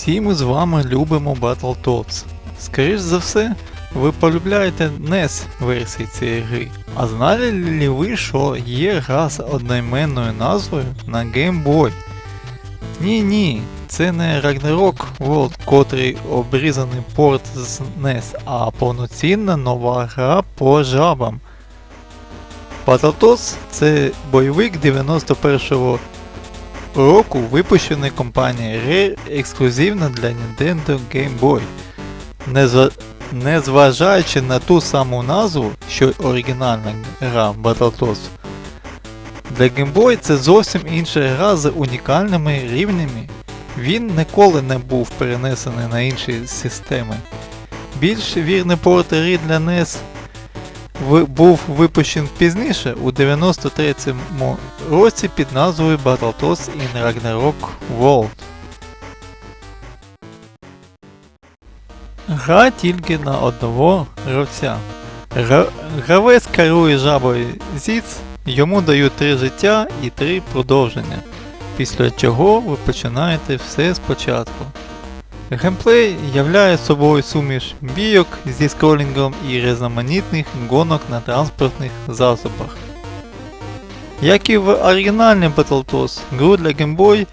Всі ми з вами любимо Battletoads. Скоріш за все, ви полюбляєте NES версії цієї гри. А знали ли ви, що є гра з одноіменною назвою на Game Boy? Ні, ні, це не Ragnarok World, котрий обрізаний порт з NES, а повноцінна нова гра по жабам. Battletoads це бойовик 91-го року, випущений компанією Rare ексклюзивно для Nintendo Game Boy. Незважаючи на ту саму назву, що й оригінальна гра Battletoads, для Game Boy це зовсім інша гра з унікальними рівнями. Він ніколи не був перенесений на інші системи. Більш вірний порт гри для NES був випущений пізніше у 93-му році під назвою Battletoads in Ragnarok World. Гра тільки на одного гравця. Гра- Гравець керує жабою Зіц, йому дають три життя і три продовження, після чого ви починаєте все спочатку. Геймплей являє собою суміш бійок зі скролінгом і різноманітних гонок на транспортних засобах. Як і в оригінальній Battletoads, гру для Game Boy,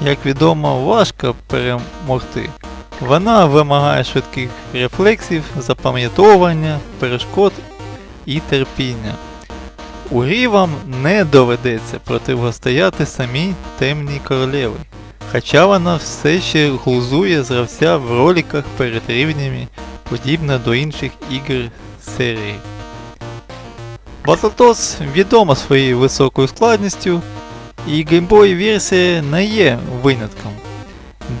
як відомо, важко перемогти. Вона вимагає швидких рефлексів, запам'ятовування, перешкод і терпіння. У грі вам не доведеться противостояти самій темній королеви, хоча вона все ще глузує з гравця в роликах перед рівнями, подібно до інших ігор серії. Battletoads відома своєю високою складністю, і Boy версія не є винятком.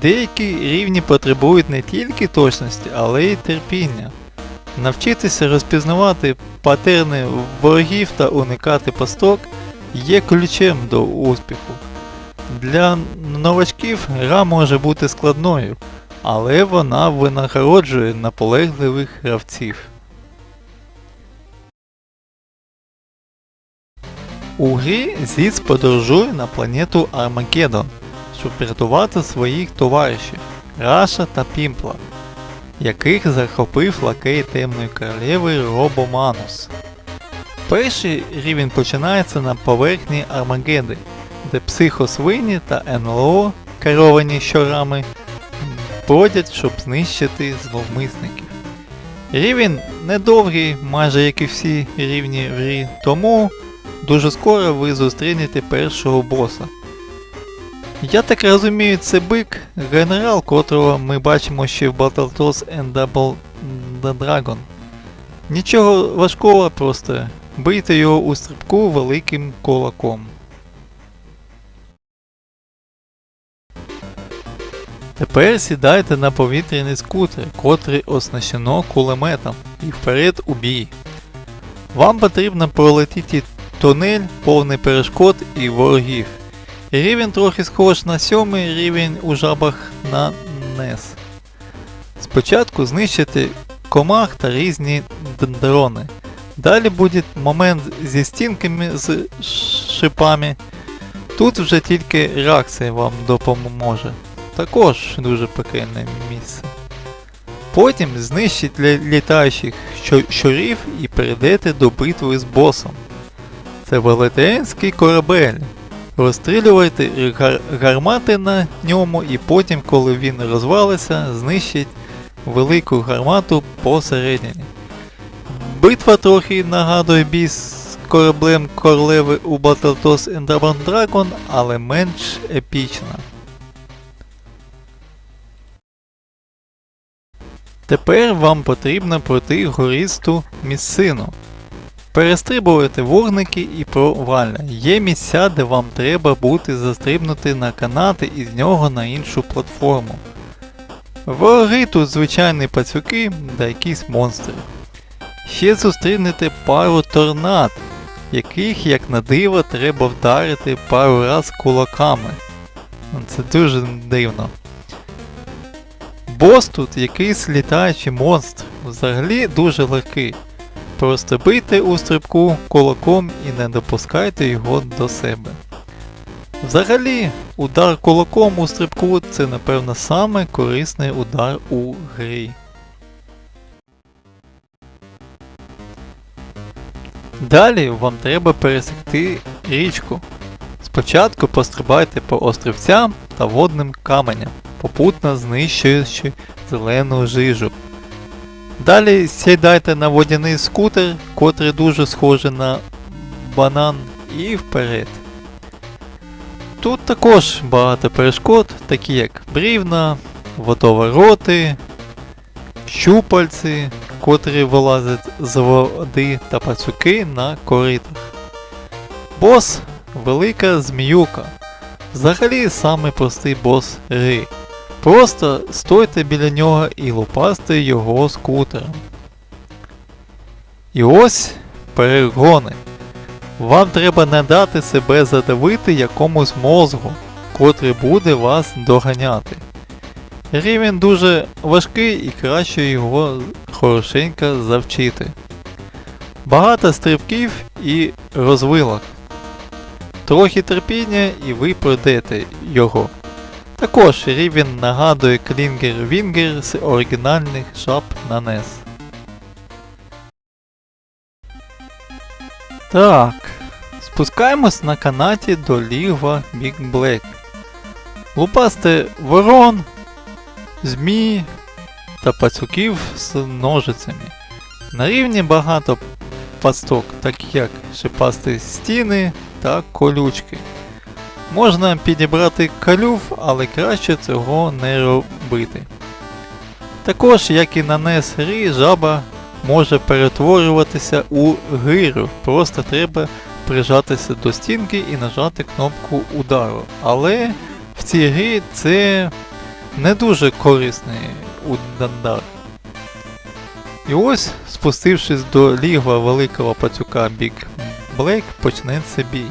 Деякі рівні потребують не тільки точності, але й терпіння. Навчитися розпізнавати патерни ворогів та уникати пасток є ключем до успіху. Для новачків гра може бути складною, але вона винагороджує наполегливих гравців. У грі Зіц подорожує на планету Армагеддон, щоб врятувати своїх товаришів Раша та Пімпла, яких захопив лакей темної королеви Робоманус. Перший рівень починається на поверхні Армагеди, де психосвині та НЛО, керовані щорами, бродять, щоб знищити зловмисників. Рівень недовгий, майже як і всі рівні в грі, тому дуже скоро ви зустрінете першого боса. Я так розумію, це бик, генерал, котрого ми бачимо ще в Battletoads and Double the Dragon. Нічого важкого, просто бийте його у стрибку великим кулаком. Тепер сідайте на повітряний скутер, котрий оснащено кулеметом, і вперед у бій. Вам потрібно пролетіти тунель, повний перешкод і ворогів. Рівень трохи схож на сьомий рівень у жабах на NES. Спочатку знищити комах та різні дрони. Далі буде момент зі стінками з шипами. Тут вже тільки реакція вам допоможе. Також дуже пекельне місце. Потім знищить лі- літаючих щурів і перейдете до битви з босом. Це велетенський корабель. Розстрілювайте гар- гармати на ньому і потім, коли він розвалиться, знищить велику гармату посередині. Битва трохи нагадує бій з кораблем королеви у Battletoads and Dragon, але менш епічна. Тепер вам потрібно пройти гористу місцину. Перестрибувати вогники і провалля. Є місця, де вам треба бути застрибнути на канати і з нього на іншу платформу. Вороги тут звичайні пацюки та якісь монстри. Ще зустрінете пару торнад, яких, як на диво, треба вдарити пару раз кулаками. Це дуже дивно. Бос тут якийсь літаючий монстр, взагалі дуже легкий. Просто бийте у стрибку кулаком і не допускайте його до себе. Взагалі, удар кулаком у стрибку це, напевно, саме корисний удар у грі. Далі вам треба пересекти річку. Спочатку пострибайте по острівцям та водним каменям, попутно знищуючи зелену жижу. Далі сідайте на водяний скутер, котрий дуже схожий на банан, і вперед. Тут також багато перешкод, такі як брівна, водовороти, щупальці, котрі вилазять з води та пацюки на коритах. Бос велика зміюка. Взагалі самий простий бос гри. Просто стойте біля нього і лупасте його скутером. І ось перегони. Вам треба не дати себе задавити якомусь мозгу, котрий буде вас доганяти. Рівень дуже важкий і краще його хорошенько завчити. Багато стрибків і розвилок. Трохи терпіння і ви пройдете його. Також рівень нагадує Клінгер Вінгер з оригінальних шап на NES. Так, спускаємось на канаті до лігва Big Black. Лупасти ворон, змій та пацюків з ножицями. На рівні багато пасток, так як шипасті стіни та колючки. Можна підібрати калюв, але краще цього не робити. Також, як і на NES грі, жаба може перетворюватися у гирю, просто треба прижатися до стінки і нажати кнопку удару. Але в цій грі це не дуже корисний удар. І ось, спустившись до лігва великого пацюка Big Black, почнеться бій.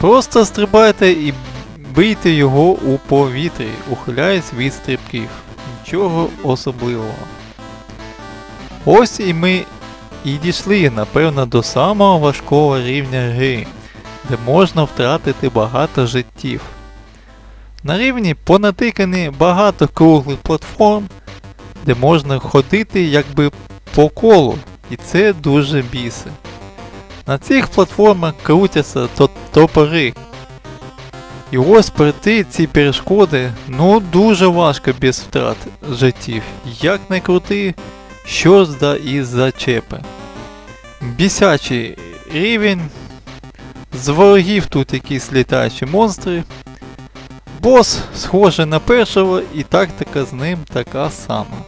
Просто стрибайте і бийте його у повітрі, ухиляючись від стрибків. Нічого особливого. Ось і ми і дійшли, напевно, до самого важкого рівня гри, де можна втратити багато життів. На рівні понатикані багато круглих платформ, де можна ходити якби по колу, і це дуже біси. На цих платформах крутяться топори. І ось пройти ці перешкоди ну дуже важко без втрат життів. Як не крути, що ж да і зачепи. Бісячий рівень. З ворогів тут якісь літаючі монстри. Бос схожий на першого і тактика з ним така сама.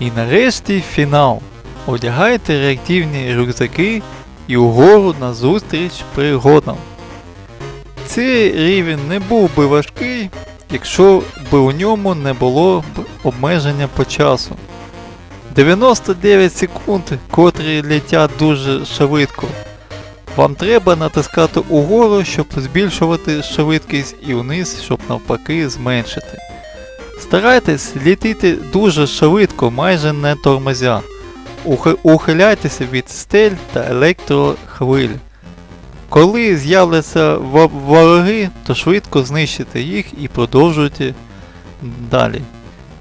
І нарешті фінал. Одягайте реактивні рюкзаки і угору на зустріч пригодам. Цей рівень не був би важкий, якщо б у ньому не було б обмеження по часу. 99 секунд, котрі летять дуже швидко. Вам треба натискати угору, щоб збільшувати швидкість і вниз, щоб навпаки зменшити. Старайтесь літити дуже швидко, майже не тормозя. Ухиляйтеся від стель та електрохвиль. Коли з'являться вороги, то швидко знищите їх і продовжуйте далі.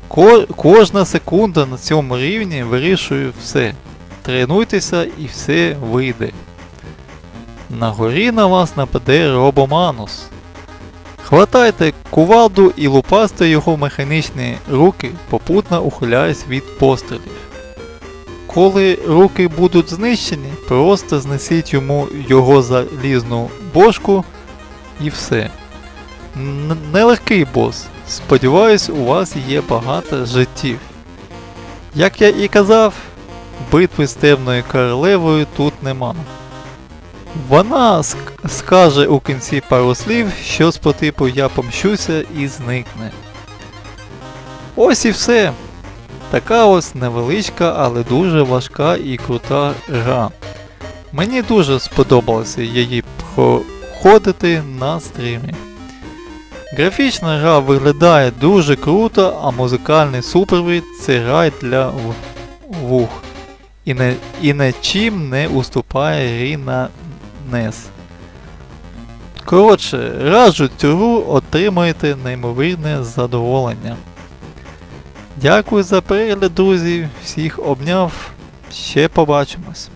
Ко- кожна секунда на цьому рівні вирішує все. Тренуйтеся і все вийде. На горі на вас нападе робоманус. Хватайте кувалду і лупасте його механічні руки, попутно ухиляясь від пострілів. Коли руки будуть знищені, просто знесіть йому його залізну бошку і все. Н- Нелегкий бос. Сподіваюсь, у вас є багато життів. Як я і казав, битви з темною королевою тут нема. Вона ск- скаже у кінці пару слів, щось по типу я помщуся і зникне. Ось і все. Така ось невеличка, але дуже важка і крута гра. Мені дуже сподобалося її проходити на стрімі. Графічна гра виглядає дуже круто, а музикальний супровід це рай для вух. І, не, і нічим не уступає грі на NES. Коротше, раджу цю гру отримуєте неймовірне задоволення. Дякую за перегляд, друзі. Всіх обняв. Ще побачимось.